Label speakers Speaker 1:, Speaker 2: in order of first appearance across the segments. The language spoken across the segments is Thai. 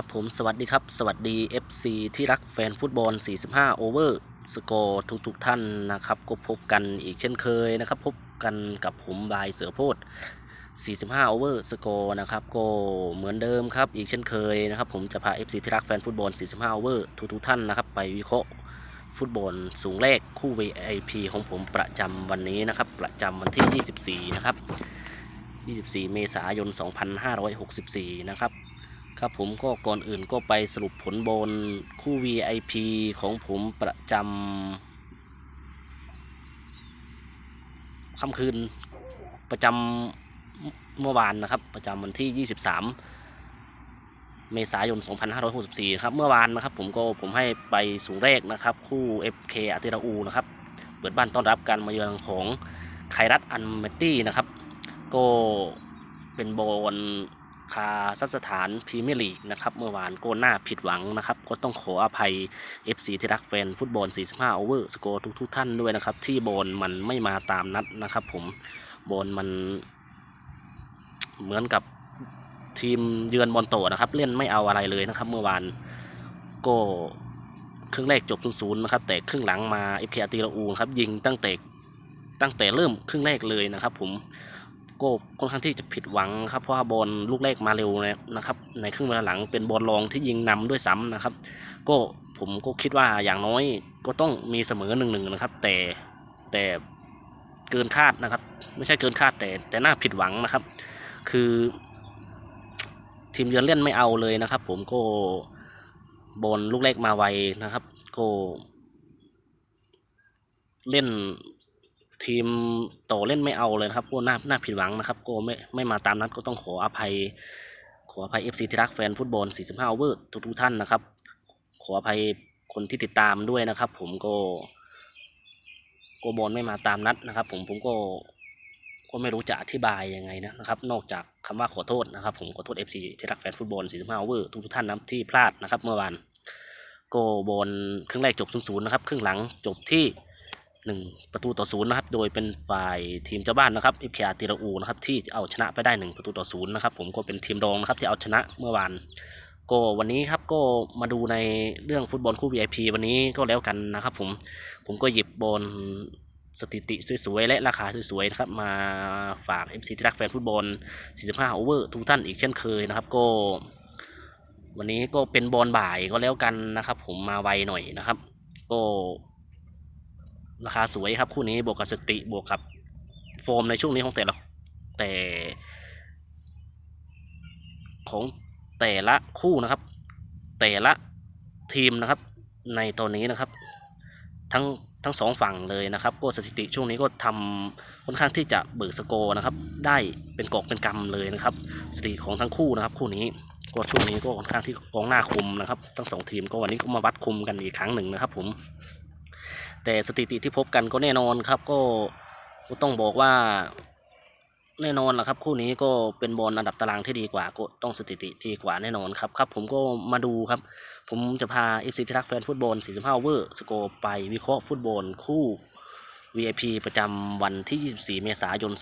Speaker 1: ครับผมสวัสดีครับ สวัสดี FC ที่รักแฟนฟุตบอล 45 โอเวอร์สกอร์ทุกๆท่านนะครับก็พบกันอีกเช่นเคยนะครับ พบกันกับผมบายเสือโพด45 โอเวอร์สกอร์นะครับก็เหมือนเดิมครับอีกเช่นเคยนะครับผมจะพา FC ที่รักแฟนฟุตบอล 45 โอเวอร์ทุกๆท่านนะครับไปวิเคราะห์ฟุตบอลสูงแรกคู่ VIP ของผมประจำวันนี้นะครับประจำวันที่ 24 นะครับ 24 เมษายน 2564 นะครับ ครับผมก็ก่อนอื่นก็ไปสรุปผลบนคู่ VIP ของผมประจำค่ำคืนประจำเมื่อวานนะครับ ประจำวันที่ 23 เมษายน 2564 ครับ เมื่อวานนะครับ ผมก็ผมให้ไปสูงแรกนะครับ คู่ FK อาติราอูนะครับ เปิดบ้านต้อนรับการมาเยือนของไครัตอันเมตตี้นะครับ ก็เป็นบอล คาซัคสถานพรีเมียร์ลีกนะครับเมื่อวานโก็น่าผิดหวังนะครับ ก็ต้องขออภัย FC ที่รักแฟนฟุตบอล 45 โอเวอร์สกอร์ทุกๆท่านด้วยนะครับ ที่บอลมันไม่มาตามนัดนะครับ ผมบอลมัน เหมือนกับทีมเยือนบอลโตนะครับ เล่นไม่เอาอะไรเลยนะครับ เมื่อวานก็ครึ่งแรกจบศูนย์นะครับแต่ครึ่งหลังมา FK อาร์ติราอูครับยิงตั้งแต่ตั้งแต่เริ่มครึ่งแรกเลยนะครับ ผม ก็ค่อนข้างที่จะผิดหวังครับเพราะว่าบอลลูกแรกมาเร็วนะครับ ในครึ่งเวลาหลังเป็นบอลรองที่ยิงนำด้วยซ้ำนะครับ ก็ผมก็คิดว่าอย่างน้อยก็ต้องมีเสมอหนึ่งหนึ่งนะครับ แต่แต่เกินคาดนะครับ ไม่ใช่เกินคาดแต่แต่น่าผิดหวังนะครับ คือ ทีมเยือนเล่นไม่เอาเลยนะครับ ผมก็บอลลูกแรกมาไวนะครับ ก็ เล่น ทีมโตเล่นไม่เอาเลยนะครับก็น่าน่าผิดหวังนะครับ ก็ไม่ไม่มาตามนัดก็ต้องขออภัย ขออภัย FC ที่รักแฟนฟุตบอล 45โอเวอร์ทุกๆท่านนะครับ ขออภัยคนที่ติดตามด้วยนะครับ ผมก็โกบอลไม่มาตามนัดนะครับ ผมผมก็ก็ไม่รู้จะอธิบายยังไงนะครับ นอกจากคำว่าขอโทษนะครับ ผมขอโทษ FC ที่รักแฟนฟุตบอล 45โอเวอร์ทุกๆท่านนะที่พลาดนะครับ เมื่อวานโกบอลครึ่งแรกจบ 0-0 นะครับ ครึ่งหลังจบที่ หนึ่งประตูต่อศูนย์นะครับ โดยเป็นฝ่ายทีมเจ้าบ้านนะครับเอฟเคอาติราอูนะครับที่เอาชนะไปได้หนึ่งประตูต่อศูนย์นะครับ ผมก็เป็นทีมรองนะครับที่เอาชนะเมื่อวานก็วันนี้ครับก็มาดูในเรื่องฟุตบอลคู่ VIP วันนี้ก็แล้วกันนะครับ ผมผมก็หยิบบอลสถิติสวยๆและราคาสวยๆนะครับมาฝาก MC ที่รักแฟนฟุตบอล 45 โอเวอร์ทุกท่านอีกเช่นเคยนะครับ ก็ วันนี้ก็เป็นบอลบ่ายก็แล้วกันนะครับ ผมมาไวหน่อยนะครับ ก็ ราคาสวยครับคู่นี้บวกกับสติบวกกับโฟมในช่วงนี้ของแต่ละแต่ ของแต่ละคู่นะครับ แต่ละทีมนะครับ ในตอนนี้นะครับ ทั้งทั้งสองฝั่งเลยนะครับ ก็สถิติช่วงนี้ก็ทำค่อนข้างที่จะเบิกสกอร์นะครับ ได้เป็นกอบเป็นกำเลยนะครับ สถิติของทั้งคู่นะครับ คู่นี้ก็ช่วงนี้ก็ค่อนข้างที่กองหน้าคุมนะครับ ทั้งสองทีมก็วันนี้ก็มาวัดคุมกันอีกครั้งหนึ่งนะครับ ผม แต่สถิติที่พบกันก็แน่นอนครับก็ต้องบอกว่า แน่นอนละครับ คู่นี้ก็เป็นบอลอันดับตารางที่ดีกว่าก็ต้องสถิติดีกว่าแน่นอนครับครับ ผมก็มาดูครับ ผมจะพา FC ที่รักแฟนฟุตบอล 45โอเวอร์สโกไปวิเคราะห์ฟุตบอลคู่ VIP ประจำวันที่ 24 เมษายน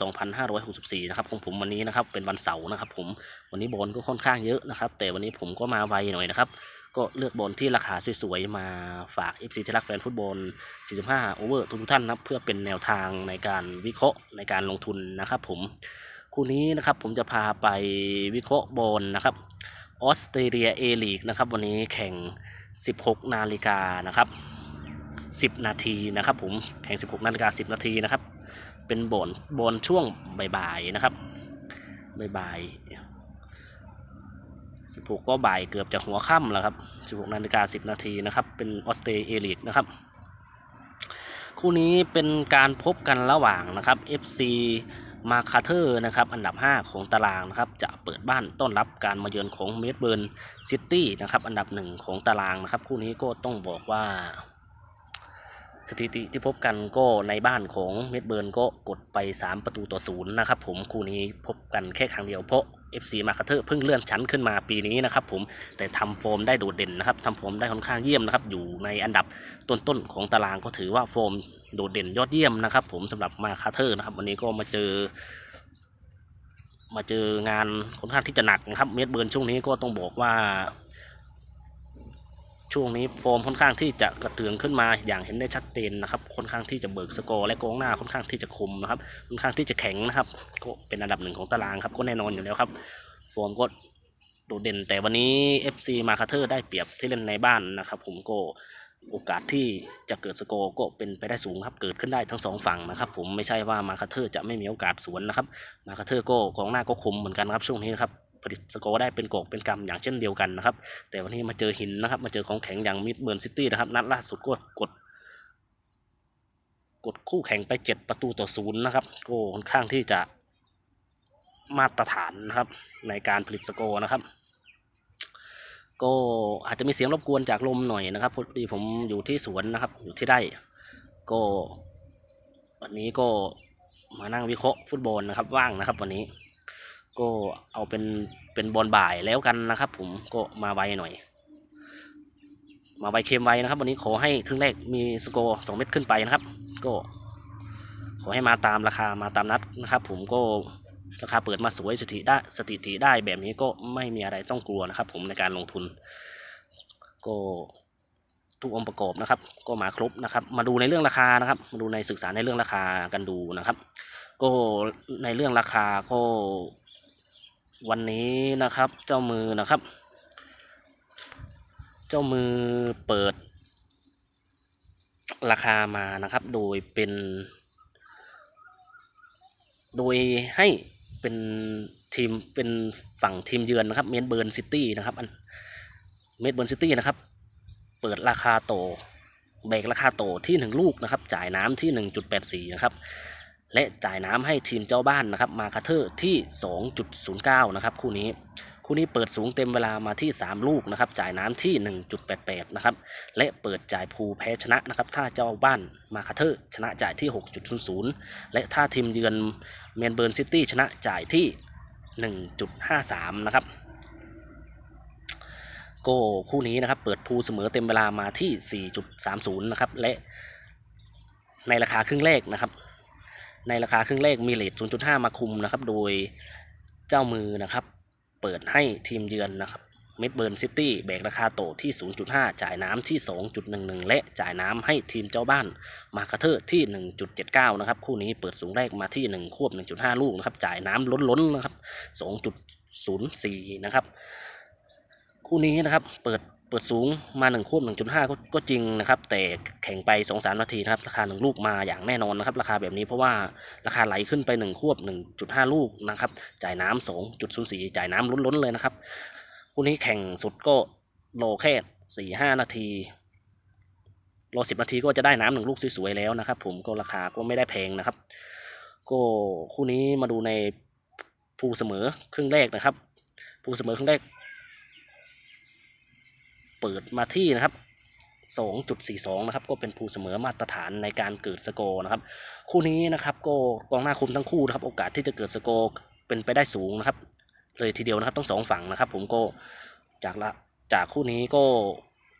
Speaker 1: 2564 นะครับของผมวันนี้นะครับเป็นวันเสาร์นะครับ ผมวันนี้บอลก็ค่อนข้างเยอะนะครับ แต่วันนี้ผมก็มาไวหน่อยนะครับ ก็เลือกบอลที่ราคาสวยๆ มาฝาก FC ที่รักแฟนฟุตบอล 45 โอเวอร์ทุกท่านนะเพื่อเป็นแนวทางในการวิเคราะห์ในการลงทุนนะครับผมคู่นี้นะครับผมจะพาไปวิเคราะห์บอลนะครับออสเตรเลียเอลีกนะครับวันนี้แข่ง 16 นาฬิกานะครับ10 นาทีนะครับผมแข่ง 16 นาฬิกา 10 นาทีนะครับ เป็นบอลบอลช่วงบ่ายๆนะครับบ่าย ๆ16ก็บ่ายเกือบจะหัวค่ำแล้วครับ16นาฬิกา10นาทีนะครับ เป็นออสเตรเลียนะครับ คู่นี้เป็นการพบกันระหว่างนะครับ FC มาคาเทอร์นะครับอันดับ 5 ของตารางนะครับจะเปิดบ้านต้อนรับการมาเยือนของเมดเบิร์นซิตี้นะครับอันดับ 1 ของตารางนะครับ คู่นี้ก็ต้องบอกว่า สถิติที่พบกันก็ในบ้านของเมดเบิร์นก็กดไป 3 ประตูต่อศูนย์นะครับผมคู่นี้พบกันแค่ครั้งเดียวเพราะ FC มาคาเทอร์เพิ่งเลื่อนชั้นขึ้นมาปีนี้นะครับผมแต่ทำโฟมได้โดดเด่นนะครับทำโฟมได้ค่อนข้างเยี่ยมนะครับอยู่ในอันดับต้นๆของตารางก็ถือว่าโฟมโดดเด่นยอดเยี่ยมนะครับผมสำหรับมาคาเทอร์นะครับวันนี้ก็มาเจอ มาเจองานค่อนข้างที่จะหนักนะครับเมดเบิร์นช่วงนี้ก็ต้องบอกว่า ช่วงนี้โฟมค่อนข้างที่จะกระเตืองขึ้นมาอย่างเห็นได้ชัดเจนนะครับค่อนข้างที่จะเบิกสกอร์และกองหน้าค่อนข้างที่จะคมนะครับค่อนข้างที่จะแข็งนะครับ ก็เป็นอันดับหนึ่งของตารางครับก็แน่นอนอยู่แล้วครับโฟมก็โดดเด่น แต่วันนี้ FC มาคาเทอร์ได้เปรียบที่เล่นในบ้านนะครับ ผมก็โอกาสที่จะเกิดสกอร์ก็เป็นไปได้สูงครับเกิดขึ้นได้ทั้งสองฝั่งนะครับ ผมไม่ใช่ว่ามาคาเทอร์จะไม่มีโอกาสสวนนะครับ มาคาเทอร์ก็กองหน้าก็คมเหมือนกันครับช่วงนี้นะครับ ผลิตสกอร์ได้เป็นกอกเป็นกำอย่างเช่นเดียวกันนะครับ แต่วันนี้มาเจอหินนะครับ มาเจอของแข็งอย่างมิดเบิร์นซิตี้นะครับ นัดล่าสุดก็กดกดคู่แข่งไปเจ็ดประตูต่อศูนย์นะครับก็ค่อนข้างที่จะมาตรฐานนะครับ ในการผลิตสกอร์นะครับ ก็อาจจะมีเสียงรบกวนจากลมหน่อยนะครับพอดีผมอยู่ที่สวนนะครับ อยู่ที่ไร่ก็ วันนี้ก็มานั่งวิเคราะห์ฟุตบอลนะครับ ว่างนะครับวันนี้ ก็เอาเป็นเป็นบอลบ่ายแล้วกันนะครับ ผมก็มาไวหน่อย มาไวเค็มไวนะครับ วันนี้ขอให้ครึ่งแรกมีสกอร์สองเม็ดขึ้นไปนะครับ ก็ ขอให้มาตามราคามาตามนัดนะครับ ผมก็ราคาเปิดมาสวยสถิติได้สถิติได้แบบนี้ก็ไม่มีอะไรต้องกลัวนะครับ ผมในการลงทุน ก็ทุกองค์ประกอบนะครับ ก็มาครบนะครับ มาดูในเรื่องราคานะครับ มาดูในศึกษาในเรื่องราคากันดูนะครับ ก็ในเรื่องราคาก็ วันนี้นะครับเจ้ามือนะครับ เจ้ามือเปิด ราคามานะครับ โดยเป็น โดยให้เป็นทีมเป็นฝั่งทีมเยือนนะครับเมนเบิร์นซิตี้นะครับอันเมนเบิร์นซิตี้นะครับ เปิดราคาโตแบกราคาโตที่หนึ่งลูกนะครับ จ่ายน้ำที่หนึ่งจุดแปดสี่นะครับ และจ่ายน้ำให้ทีมเจ้าบ้านนะครับมาคาเทอร์ที่ 2.09 นะครับคู่นี้คู่นี้เปิดสูงเต็มเวลามาที่ 3 ลูกนะครับจ่ายน้ำที่ 1.88 นะครับและเปิดจ่ายภูแพ้ชนะนะครับถ้าเจ้าบ้านมาคาเทอร์ชนะจ่ายที่ 6.00 และถ้าทีมเยือนเมนเบิร์นซิตี้ชนะจ่ายที่ 1.53 นะครับโก็คู่นี้นะครับเปิดภูเสมอเต็มเวลามาที่ 4.30 นะครับและในราคาครึ่งแรกนะครับ ในราคาครึ่งแรกมีเลท0.5 มาคุมนะครับ โดยเจ้ามือนะครับ เปิดให้ทีมเยือนนะครับเมดเบิร์นซิตี้แบกราคาโตที่ 0.5 จ่ายน้ำที่ 2.11 และจ่ายน้ำให้ทีมเจ้าบ้านมาคาเทอร์ที่ 1.79 นะครับ คู่นี้เปิดสูงแรกมาที่ 1 ควบ 1.5 ลูกนะครับ จ่ายน้ำล้นๆนะครับ 2.04 นะครับ คู่นี้นะครับ เปิด ปิดสูงมา1ควบ1.5ก็ก็จริงนะครับ แต่แข่งไป 2-3 นาทีนะครับ ราคา 1 ลูกมาอย่างแน่นอนนะครับ ราคาแบบนี้เพราะว่าราคาไหลขึ้นไป 1 ควบ 1.5 ลูกนะครับ จ่ายน้ำ2.04 จ่ายน้ำล้นๆเลยนะครับคู่นี้แข่งสุดก็โลแค่ 4-5 นาทีโล10นาทีก็จะได้น้ำหนึ่งลูกสวยๆแล้วนะครับ ผมก็ราคาก็ไม่ได้แพงนะครับ ก็คู่นี้มาดูในภูเสมอครึ่งแรกนะครับภูเสมอครึ่งแรก เปิดมาที่นะครับ 2.42 นะครับ ก็เป็นภูเสมอมาตรฐานในการเกิดสกอร์นะครับ คู่นี้นะครับ ก็กองหน้าคุมทั้งคู่นะครับ โอกาสที่จะเกิดสกอร์เป็นไปได้สูงนะครับ เลยทีเดียวนะครับทั้งสองฝั่งนะครับ ผมก็จากละจากคู่นี้ก็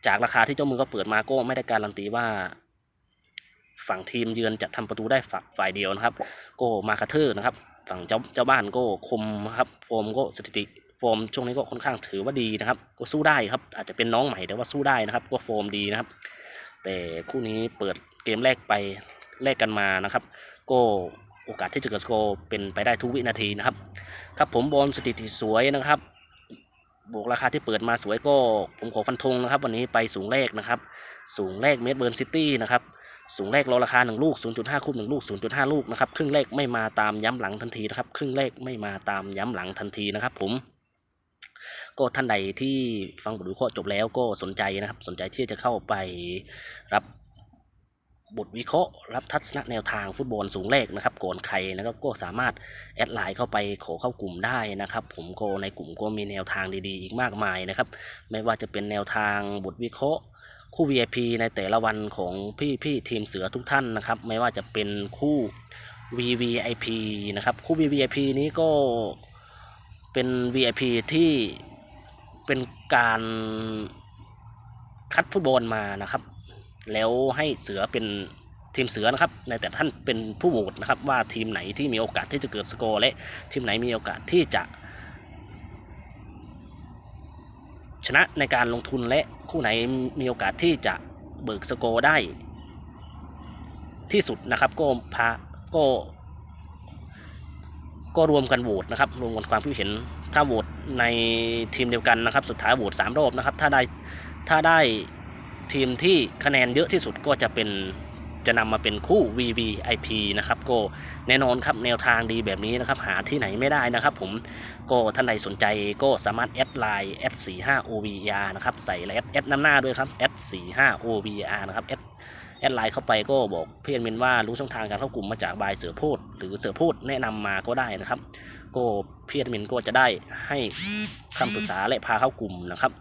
Speaker 1: จากราคาที่เจ้ามือก็เปิดมาก็ไม่ได้การันตีว่า ฝั่งทีมเยือนจะทำประตูได้ฝฝ่ายเดียวนะครับ ก็มาคาเทอร์นะครับ ฝั่งเจ้าเจ้าบ้านก็คมครับ โฟมก็สถิติ โฟมช่วงนี้ก็ค่อนข้างถือว่าดีนะครับ ก็สู้ได้ครับ อาจจะเป็นน้องใหม่แต่ว่าสู้ได้นะครับ ก็โฟมดีนะครับ แต่คู่นี้เปิดเกมแรกไปแลกกันมานะครับ ก็โอกาสที่จะเกิดสกอร์เป็นไปได้ทุกวินาทีนะครับ ครับผมบอลสถิติสวยนะครับบวกราคาที่เปิดมาสวยก็ผมขอฟันธงนะครับ วันนี้ไปสูงแรกนะครับ สูงแรกเมดเบิร์นซิตี้นะครับสูงแรกรอราคา 1 ลูก 0.5 คูณ1ลูก 0.5 ลูกนะครับ ครึ่งแรกไม่มาตามย้ำหลังทันทีนะครับ ครึ่งแรกไม่มาตามย้ำหลังทันทีนะครับผม ก็ท่านใดที่ฟังบทวิเคราะห์จบแล้วก็สนใจนะครับ สนใจที่จะเข้าไปรับบทวิเคราะห์ รับทัศนะแนวทางฟุตบอลสูงแรกนะครับก่อนใครนะครับก็สามารถแอดไลน์เข้าไปขอเข้ากลุ่มได้นะครับ ผมก็ในกลุ่มก็มีแนวทางดีๆ อีกมากมายนะครับ ไม่ว่าจะเป็นแนวทางบทวิเคราะห์คู่ VIP ในแต่ละวันของพี่พี่ๆทีมเสือทุกท่านนะครับ ไม่ว่าจะเป็นคู่ VVIP นะครับ คู่ VVIP นี้ก็ เป็น VIP ที่เป็นการคัดฟุตบอลมานะครับ แล้วให้เสือเป็นทีมเสือนะครับ ในแต่ท่านเป็นผู้โหวตนะครับ ว่าทีมไหนที่มีโอกาสที่จะเกิดสกอร์และทีมไหนมีโอกาสที่จะ ชนะในการลงทุนและคู่ไหนมีโอกาสที่จะเบิกสโกร์ได้ ที่สุดนะครับก็พาก็ ก็รวมกันโหวตนะครับรวมกันความคิดเห็นถ้าโหวตในทีมเดียวกันนะครับ สุดท้ายโหวตสามรอบนะครับ ถ้าได้ถ้าได้ทีมที่คะแนนเยอะที่สุดก็จะเป็นจะนำมาเป็นคู่ VVIP นะครับก็แน่นอนครับแนวทางดีแบบนี้นะครับหาที่ไหนไม่ได้นะครับผมก็ท่านใดสนใจก็สามารถแอดไลน์แอด45 OVR นะครับใส่แอดแอดน้ำหน้าด้วยครับแอด45 OVR นะครับแอด แอดไลน์เข้าไปก็บอกเพี่แอดมินว่ารู้ช่องทางการเข้ากลุ่มมาจากบายเสือโพดหรือเสือโพดแนะนำมาก็ได้นะครับ ก็เพี่แอดมินก็จะได้ให้คำปรึกษาและพาเข้ากลุ่มนะครับ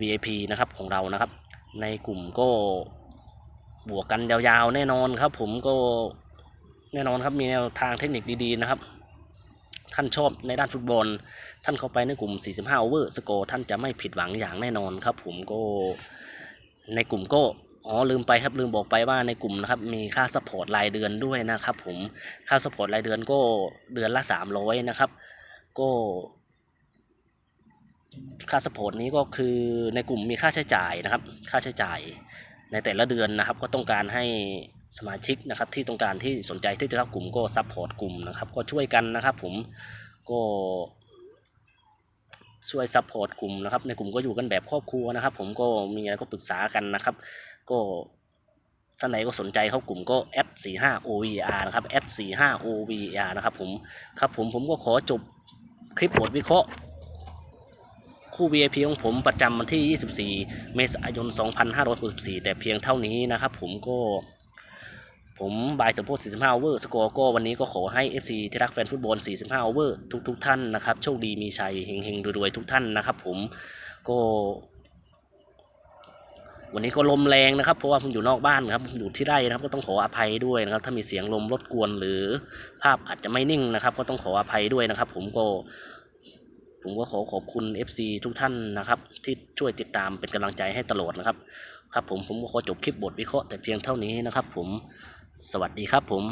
Speaker 1: VIP นะครับของเรานะครับ ในกลุ่มก็บวกกันยาวๆ แน่นอนครับ ผมก็แน่นอนครับมีแนวทางเทคนิคดีๆนะครับ ท่านชอบในด้านฟุตบอล ท่านเข้าไปในกลุ่ม 45 over score ท่านจะไม่ผิดหวังอย่างแน่นอนครับ ผมก็ในกลุ่มก็ อ๋อลืมไปครับลืมบอกไปว่าในกลุ่มนะครับมีค่าสปอร์ตรายเดือนด้วยนะครับ ผมค่าสปอร์ตรายเดือนก็เดือนละ300นะครับ ก็ค่าสปอร์ตนี้ก็คือในกลุ่มมีค่าใช้จ่ายนะครับ ค่าใช้จ่ายในแต่ละเดือนนะครับ ก็ต้องการให้สมาชิกนะครับ ที่ต้องการที่สนใจที่จะเข้ากลุ่มก็ซัพพอร์ตกลุ่มนะครับ ก็ช่วยกันนะครับ ผมก็ช่วยซัพพอร์ตกลุ่มนะครับ ในกลุ่มก็อยู่กันแบบครอบครัวนะครับ ผมก็มีอะไรก็ปรึกษากันนะครับ ก็ท่านไหนก็สนใจเข้ากลุ่มก็ s 4 5 ovr นะครับ s 4 5 ovr นะครับผมครับผมผมก็ขอจบคลิปบทวิเคราะห์คู่ VIP ของผมประจำวันที่ 24 เมษายน 2564 แต่เพียงเท่านี้นะครับผมก็ผมบายสมโพธิ45 over สกอร์ก็วันนี้ก็ขอให้ FC ที่รักแฟนฟุตบอล 45 over ทุกทุกๆท่านนะครับ โชคดีมีชัยเฮงๆรวยๆ ทุกท่านนะครับผมก็ วันนี้ก็ลมแรงนะครับ เพราะว่าผมอยู่นอกบ้านครับผมอยู่ที่ไร่นะครับ ก็ต้องขออภัยด้วยนะครับ ถ้ามีเสียงลมรบกวนหรือภาพอาจจะไม่นิ่งนะครับ ก็ต้องขออภัยด้วยนะครับ ผมก็ ผมก็ขอขอบคุณ FC ทุกท่านนะครับ ที่ช่วยติดตามเป็นกำลังใจให้ตลอดนะครับ ครับผมผมก็ขอจบคลิปบทวิเคราะห์แต่เพียงเท่านี้นะครับ ผมสวัสดีครับผม